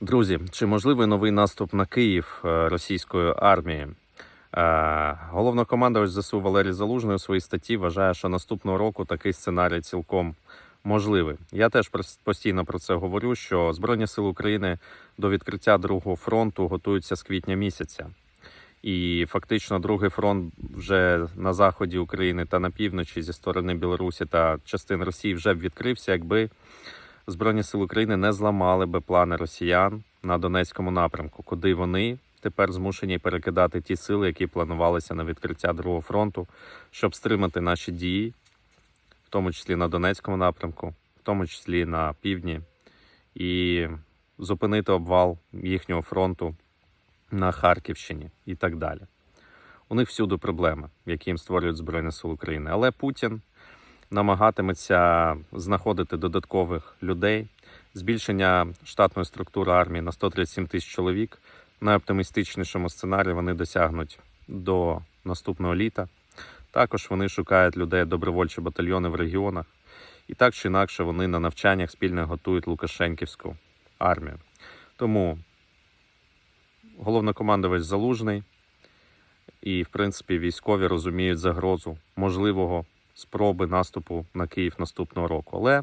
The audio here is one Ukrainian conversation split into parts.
Друзі, чи можливий новий наступ на Київ е, російської армії? Е, Головнокомандувач ЗСУ Валерій Залужний у своїй статті вважає, що наступного року такий сценарій цілком можливий. Я теж постійно про це говорю. Що Збройні сили України до відкриття другого фронту готуються з квітня місяця. І фактично другий фронт вже на заході України та на півночі зі сторони Білорусі та частин Росії вже б відкрився, якби Збройні сили України не зламали би плани росіян на Донецькому напрямку, куди вони тепер змушені перекидати ті сили, які планувалися на відкриття другого фронту, щоб стримати наші дії, в тому числі на Донецькому напрямку, в тому числі на півдні, і зупинити обвал їхнього фронту на Харківщині і так далі. У них всюди проблеми, які їм створюють Збройні Сили України. Але Путін намагатиметься знаходити додаткових людей. Збільшення штатної структури армії на 137 тисяч чоловік. В найоптимістичнішому сценарії вони досягнуть до наступного літа. Також вони шукають людей добровольчі батальйони в регіонах. І так чи інакше вони на навчаннях спільно готують Лукашенківську армію. Тому головнокомандувач залужний і, в принципі, військові розуміють загрозу можливого спроби наступу на Київ наступного року. Але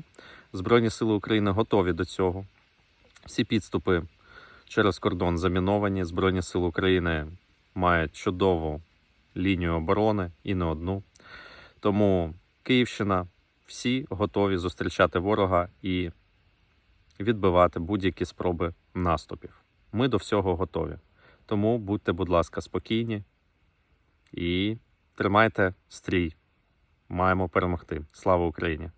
Збройні сили України готові до цього. Всі підступи через кордон заміновані. Збройні сили України мають чудову лінію оборони і не одну. Тому Київщина всі готові зустрічати ворога і відбивати будь-які спроби наступів. Ми до всього готові. Тому будьте, будь ласка, спокійні і тримайте стрій. Маємо перемогти. Слава Україні!